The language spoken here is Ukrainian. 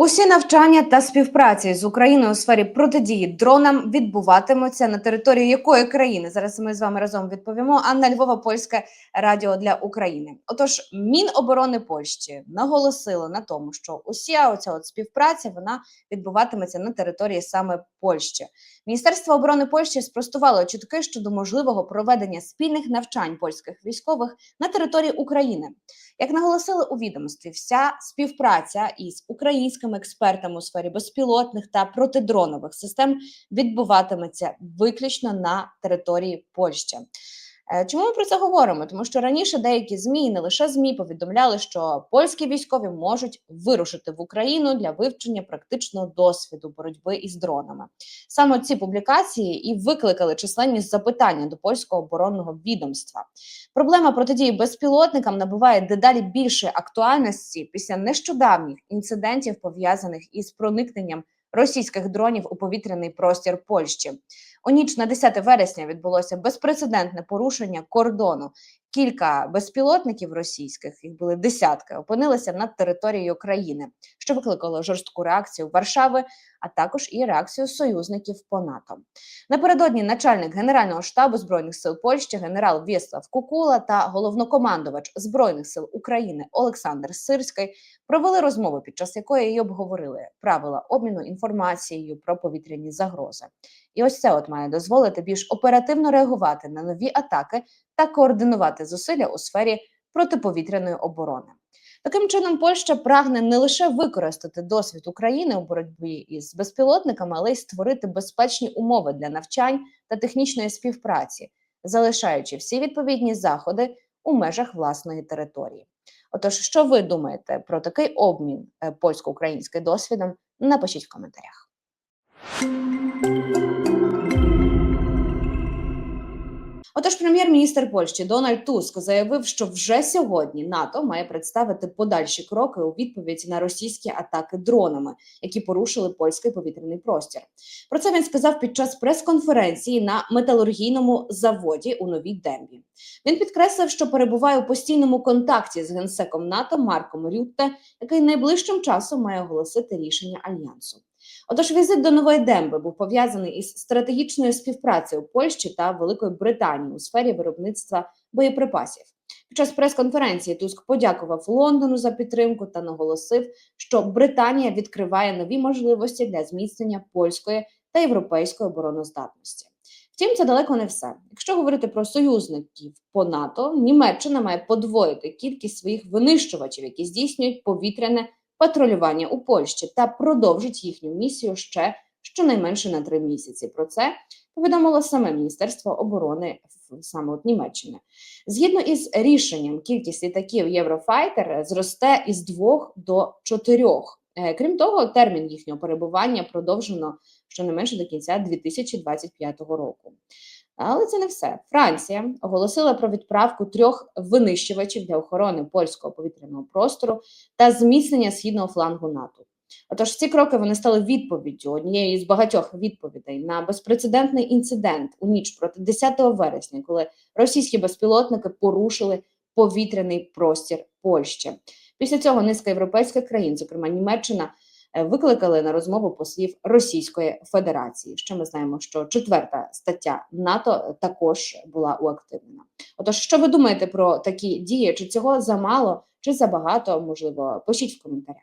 Усі навчання та співпраці з Україною у сфері протидії дронам відбуватимуться на території якої країни? Зараз ми з вами разом відповімо. Анна Львова, польське радіо для України. Отож, Міноборони Польщі наголосило на тому, що уся оця от співпраця вона відбуватиметься на території саме Польщі. Міністерство оборони Польщі спростувало чутки щодо можливого проведення спільних навчань польських військових на території України. Як наголосили у відомстві, вся співпраця із українськими експертами у сфері безпілотних та протидронових систем відбуватиметься виключно на території Польщі. Е, Чому ми про це говоримо? Тому що раніше деякі змі, не лише змі, повідомляли, що польські військові можуть вирушити в Україну для вивчення практичного досвіду боротьби із дронами. Саме ці публікації і викликали численні запитання до польського оборонного відомства. Проблема протидії безпілотникам набуває дедалі більшої актуальності після нещодавніх інцидентів, пов'язаних із проникненням російських дронів у повітряний простір Польщі. У ніч на 10 вересня відбулося безпрецедентне порушення кордону. Кілька безпілотників російських, їх були десятки, опинилися над територією країни, що викликало жорстку реакцію Варшави, а також і реакцію союзників по НАТО. Напередодні начальник Генерального штабу збройних сил Польщі генерал Вєслав Кукула та головнокомандувач збройних сил України Олександр Сирський провели розмову, під час якої й обговорили правила обміну інформацією про повітряні загрози. І ось це от має дозволити більш оперативно реагувати на нові атаки та координувати зусилля у сфері протиповітряної оборони. Таким чином, Польща прагне не лише використати досвід України у боротьбі із безпілотниками, але й створити безпечні умови для навчань та технічної співпраці, залишаючи всі відповідні заходи у межах власної території. Отож, що ви думаєте про такий обмін е, польсько-українським досвідом? Напишіть в коментарях. Отож, прем'єр-міністр Польщі Дональд Туск заявив, що вже сьогодні НАТО має представити подальші кроки у відповідь на російські атаки дронами, які порушили польський повітряний простір. Про це він сказав під час прес-конференції на металургійному заводі у Новій Дембі. Він підкреслив, що перебуває у постійному контакті з генсеком НАТО Марком Рютте, який найближчим часом має оголосити рішення альянсу. Отож, візит до Нової Демби був пов'язаний із стратегічною співпрацею Польщі та Великої Британії у сфері виробництва боєприпасів. Під час прес-конференції Туск подякував Лондону за підтримку та наголосив, що Британія відкриває нові можливості для зміцнення польської та європейської обороноздатності. Втім, це далеко не все. Якщо говорити про союзників по НАТО, Німеччина має подвоїти кількість своїх винищувачів, які здійснюють повітряне патрулювання у Польщі та продовжить їхню місію ще щонайменше на три місяці. Про це повідомило саме Міністерство оборони саме от Німеччини. Згідно із рішенням, кількість літаків Єврофайтер зросте із двох до чотирьох. Е, Крім того, термін їхнього перебування продовжено щонайменше до кінця 2025 року. Але це не все. Франція оголосила про відправку трьох винищувачів для охорони польського повітряного простору та зміцнення східного флангу НАТО. Отож, ці кроки вони стали відповіддю однією з багатьох відповідей на безпрецедентний інцидент у ніч проти 10 вересня, коли російські безпілотники порушили повітряний простір Польщі. Після цього низка європейських країн, зокрема Німеччина, викликали на розмову послів Російської Федерації. Ще ми знаємо, що четверта стаття НАТО також була уактивнена. Отож, що ви думаєте про такі дії? Чи цього замало, чи забагато? Можливо, пишіть в коментарях.